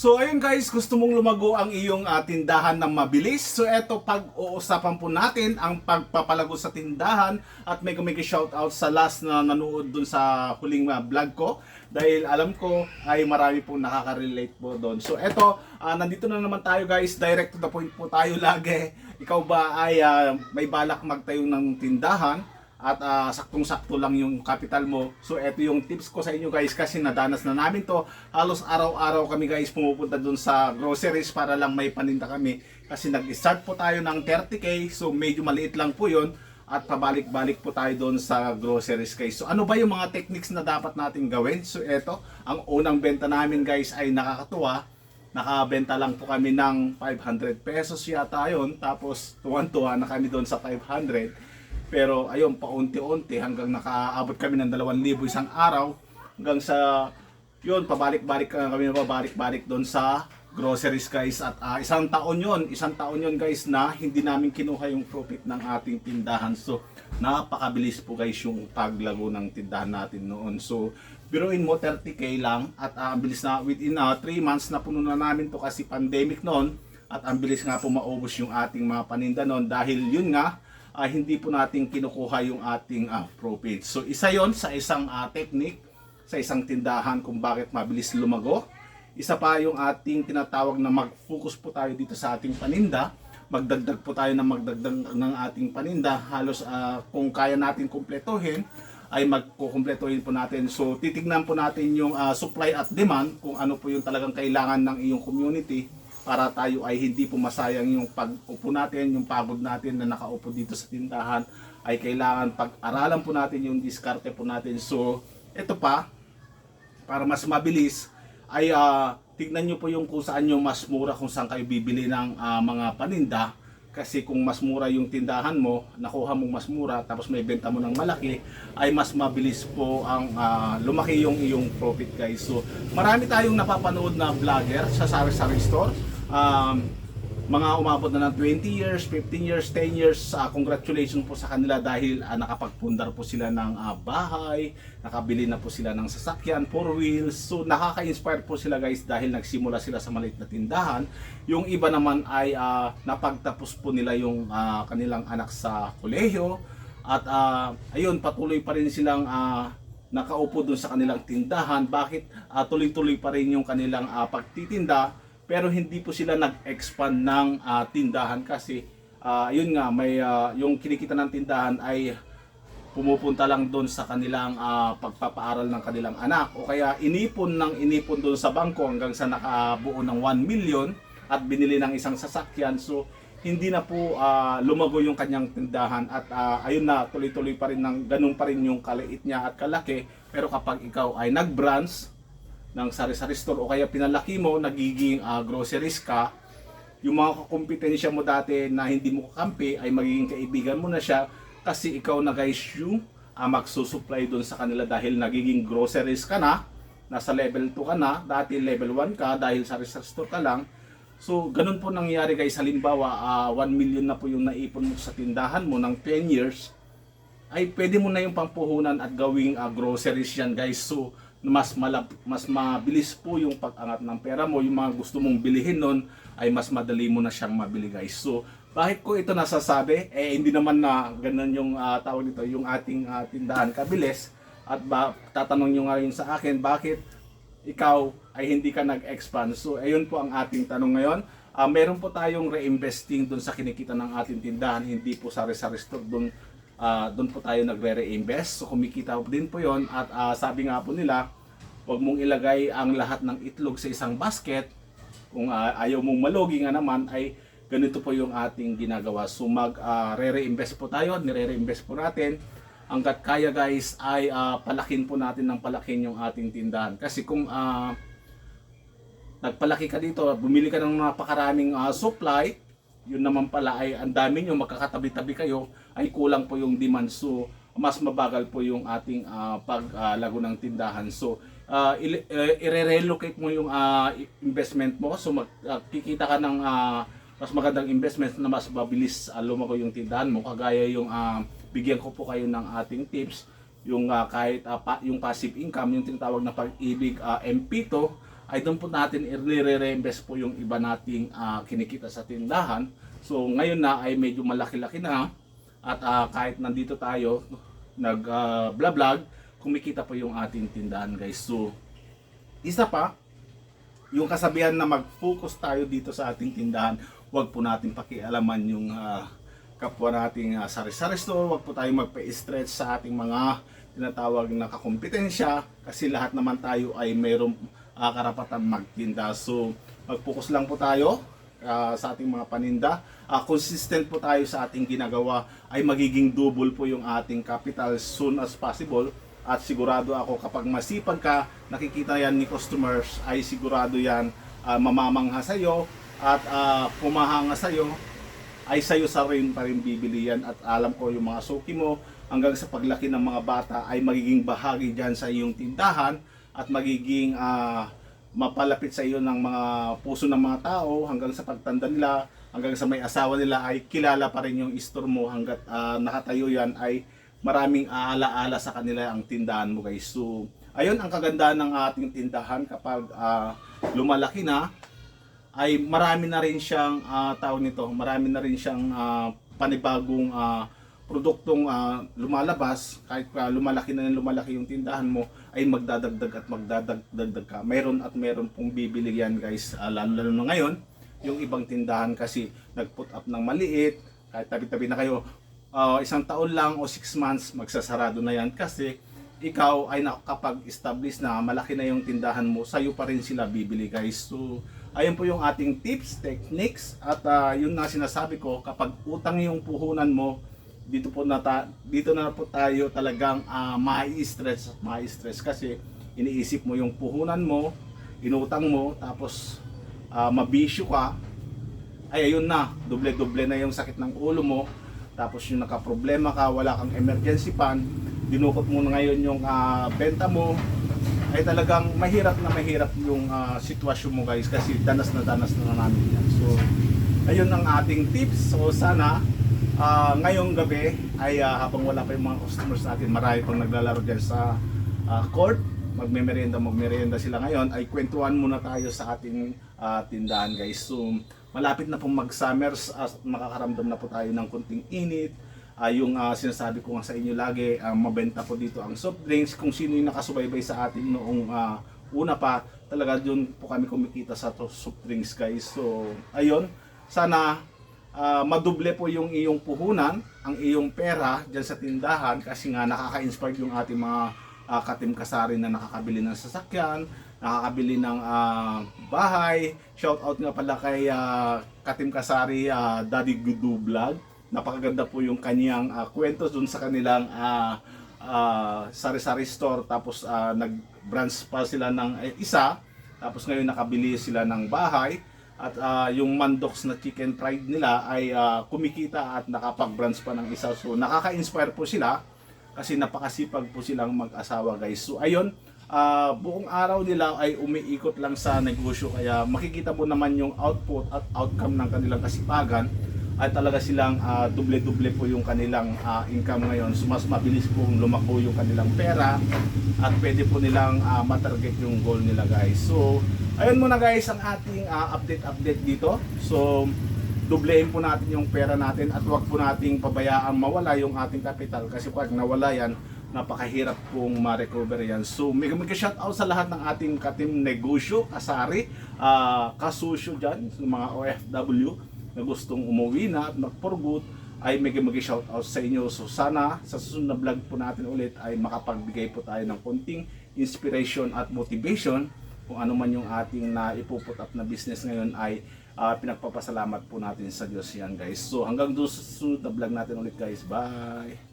So ayun guys, gusto mong lumago ang iyong ah, tindahan ng mabilis. So eto pag-uusapan po natin ang pagpapalago sa tindahan at may kumiki shoutout sa last na nanood dun sa huling ah, vlog ko dahil alam ko ay marami pong nakaka-relate po doon. So eto, ah, nandito na naman tayo guys, direct to the point po tayo lagi. Ikaw ba ay ah, may balak magtayo ng tindahan? At ah, saktong-sakto lang yung capital mo. So eto yung tips ko sa inyo guys kasi nadanas na namin to. Halos araw-araw kami guys pumupunta dun sa groceries para lang may paninda kami. Kasi nag-start po tayo ng 30k so medyo maliit lang po yun at pabalik-balik po tayo doon sa groceries guys. So ano ba yung mga techniques na dapat natin gawin? So eto, ang unang benta namin guys ay nakakatuwa. Nakabenta lang po kami ng 500 pesos yata yun. Tapos tuwan-tuwa na kami doon sa 500. Pero ayun, paunti-unti hanggang nakaabot kami ng 2,000 isang araw hanggang sa yun, pabalik-balik ka kami pabalik-balik doon sa groceries guys. At ah, isang taon yon isang taon yon guys na hindi namin kinuha yung profit ng ating tindahan. So napakabilis po guys yung paglago ng tindahan natin noon. So biruin mo 30k lang. At ah, ang bilis na within 3 months na puno na namin to kasi pandemic noon. At ang bilis nga po maubos yung ating mga paninda noon dahil yun nga ah, hindi po natin kinukuha yung ating ah, profit. So isa yon sa isang ah, technique sa isang tindahan kung bakit mabilis lumago. Isa pa yung ating tinatawag na mag-focus po tayo dito sa ating paninda. Magdagdag po tayo ng magdagdag ng ating paninda. Halos ah, kung kaya natin kumpletuhin ay magkukumpletuhin po natin. So titignan po natin yung ah, supply at demand kung ano po yung talagang kailangan ng iyong community para tayo ay hindi po masayang yung pag-upo natin, yung pagod natin na nakaupo dito sa tindahan ay kailangan pag-aralan po natin yung diskarte po natin. So, ito pa, para mas mabilis, ay ah, tignan nyo po yung kung saan yung mas mura kung saan kayo bibili ng ah, mga paninda. Kasi kung mas mura yung tindahan mo, nakuha mong mas mura, tapos may benta mo ng malaki, ay mas mabilis po ang ah, lumaki yung iyong profit guys. So, marami tayong napapanood na vlogger sa sari-sari store. Um, mga umabot na ng 20 years, 15 years, 10 years, ah, congratulations po sa kanila dahil ah, nakapagpundar po sila ng ah, bahay, nakabili na po sila ng sasakyan, four wheels. So nakaka-inspire po sila guys dahil nagsimula sila sa maliit na tindahan. Yung iba naman ay ah, napagtapos po nila yung ah, kanilang anak sa kolehiyo at ah, ayun patuloy pa rin silang ah, nakaupo doon sa kanilang tindahan. Bakit ah, tuloy-tuloy pa rin yung kanilang ah, pagtitinda? Pero hindi po sila nag-expand ng ah, tindahan kasi ah, yun nga may ah, yung kinikita ng tindahan ay pumupunta lang doon sa kanilang ah, pagpapaaral ng kanilang anak. O kaya inipon ng inipon doon sa bangko hanggang sa nakabuo ng 1 million at binili ng isang sasakyan. So hindi na po ah, lumago yung kanyang tindahan at ah, ayun na tuloy-tuloy pa rin ng ganun pa rin yung kaliit niya at kalaki. Pero kapag ikaw ay nag-branch ng sari-sari store o kaya pinalaki mo, nagiging ah, groceries ka, yung mga kakumpetensya mo dati na hindi mo kakampi ay magiging kaibigan mo na siya kasi ikaw na guys yung ah, magsusupply doon sa kanila dahil nagiging groceries ka na, nasa level 2 ka na, dati level 1 ka dahil sari-sari store ka lang. So, ganun po nangyari guys. Halimbawa, ah, 1 million na po yung naipon mo sa tindahan mo ng 10 years ay pwede mo na yung pampuhunan at gawing ah, groceries yan guys. So, mas malap, mas mabilis po yung pag-angat ng pera mo. Yung mga gusto mong bilihin nun ay mas madali mo na siyang mabili guys. So, bakit ko ito nasasabi? Eh, hindi naman na ganun yung ah, tawag nito, yung ating ah, tindahan kabilis. At ba, tatanong nyo ngayon sa akin, bakit ikaw ay hindi ka nag-expand? So, ayun po ang ating tanong ngayon. Ah, meron po tayong reinvesting doon sa kinikita ng ating tindahan, hindi po sari-sari store doon Ah, doon po tayo nagre-reinvest. So kumikita din po 'yon at ah, sabi nga po nila, huwag mong ilagay ang lahat ng itlog sa isang basket. Kung ah, ayaw mong malugi nga naman ay ganito po yung ating ginagawa. So mag ah, re-reinvest po tayo, nire-reinvest po natin. Hanggat kaya guys ay ah, palakin po natin ng palakin yung ating tindahan. Kasi kung ah, nagpalaki ka dito, bumili ka ng napakaraming ah, supply, yun naman pala ay ang dami nyo, magkakatabi-tabi kayo, ay kulang po yung demand. So, mas mabagal po yung ating ah, paglago ng tindahan. So, uh, i-relocate mo yung ah, investment mo. So, magkikita ka ng ah, mas magandang investment na mas mabilis ah, lumago yung tindahan mo. Kagaya yung ah, bigyan ko po kayo ng ating tips yung ah, kahit ah, pa, yung passive income, yung tinatawag na pag-ibig ah, MP2 ay doon po natin i-reinvest po yung iba nating ah, kinikita sa tindahan. So ngayon na ay medyo malaki-laki na at ah, kahit nandito tayo nag ah, vlog kumikita po yung ating tindahan guys. So isa pa, yung kasabihan na mag-focus tayo dito sa ating tindahan, wag po natin pakialaman yung ah, kapwa nating uh, sari-sari store, wag po tayo magpa-stretch sa ating mga tinatawag na kakompetensya kasi lahat naman tayo ay mayroong ah, karapatan magtinda. So, mag-focus lang po tayo ah, sa ating mga paninda. Ah, consistent po tayo sa ating ginagawa ay magiging double po yung ating capital soon as possible at sigurado ako kapag masipag ka, nakikita yan ni customers, ay sigurado yan ah, mamamangha sa'yo at uh, pumahanga sa'yo, ay sa'yo sa rin pa rin bibili yan at alam ko yung mga suki mo hanggang sa paglaki ng mga bata ay magiging bahagi dyan sa iyong tindahan at magiging ah, mapalapit sa iyo ng mga puso ng mga tao hanggang sa pagtanda nila hanggang sa may asawa nila ay kilala pa rin yung store mo hanggat ah, nakatayo yan ay maraming aala-ala sa kanila ang tindahan mo guys. So ayun ang kagandahan ng ating tindahan kapag ah, lumalaki na ay marami na rin siyang ah, tawag nito, marami na rin siyang ah, panibagong ah, produktong ah, lumalabas. Kahit pa lumalaki na ng lumalaki yung tindahan mo ay magdadagdag at magdadagdag ka. Meron at meron pong bibili yan guys, ah, lalo lalo na ngayon yung ibang tindahan kasi nag-put up ng maliit, kahit tabi-tabi na kayo, ah, isang taon lang o 6 months magsasarado na yan kasi ikaw ay nakakapag-establish na malaki na yung tindahan mo, sa'yo pa rin sila bibili guys. So, ayun po yung ating tips, techniques, at ah, yun na sinasabi ko, kapag utang yung puhunan mo, dito po na ta- dito na po tayo talagang uh, mai-stress, mai-stress kasi iniisip mo yung puhunan mo, inutang mo, tapos ah, mabisyo ka, ay ayun na, doble-doble na yung sakit ng ulo mo, tapos yung nakaproblema ka, wala kang emergency fund, dinukot mo na ngayon yung ah, benta mo, ay talagang mahirap na mahirap yung ah, sitwasyon mo guys kasi danas na danas na namin yan. So, ayun ang ating tips. So, sana ah, ngayong gabi ay ah, habang wala pa yung mga customers natin, marami pang naglalaro dyan sa ah, court, magme-merienda, magmerienda sila ngayon, ay kwentuhan muna tayo sa ating ah, tindahan guys. So, malapit na pong mag-summers at makakaramdam na po tayo ng kunting init. Ah, yung ah, sinasabi ko nga sa inyo lagi, ah, mabenta po dito ang soft drinks. Kung sino yung nakasubaybay sa atin noong ah, una pa, talaga doon po kami kumikita sa soft drinks guys. So, ayun, sana ah, maduble po yung iyong puhunan, ang iyong pera dyan sa tindahan kasi nga nakaka-inspire yung ating mga ah, katim kasari na nakakabili ng sasakyan, nakakabili ng ah, bahay. Shout out nga pala kay ah, Katim Kasari ah, Daddy Gudu Vlog. Napakaganda po yung kanyang ah, kwento dun sa kanilang ah, ah, sari-sari store tapos ah, nag-branch pa sila ng eh, isa tapos ngayon nakabili sila ng bahay at ah, yung mandoks na chicken fried nila ay ah, kumikita at nakapag-branch pa ng isa so nakaka-inspire po sila kasi napakasipag po silang mag-asawa guys so ayun ah, buong araw nila ay umiikot lang sa negosyo kaya makikita po naman yung output at outcome ng kanilang kasipagan ay talaga silang ah, doble-doble po yung kanilang ah, income ngayon. So mas mabilis pong lumako yung kanilang pera at pwede po nilang ah, matarget yung goal nila guys. So ayun muna guys ang ating ah, update-update dito. So doblehin po natin yung pera natin at wag po nating pabayaan mawala yung ating capital kasi pag nawala yan napakahirap pong ma-recover yan. So, may mega shout out sa lahat ng ating katim negosyo, kasari, ah, kasusyo dyan, mga OFW na gustong umuwi na at mag-forgood ay mega mega shout out sa inyo. So sana sa susunod na vlog po natin ulit ay makapagbigay po tayo ng konting inspiration at motivation kung ano man yung ating na ipuput up na business ngayon ay ah, pinagpapasalamat po natin sa Diyos yan guys. So hanggang doon sa vlog natin ulit guys. Bye!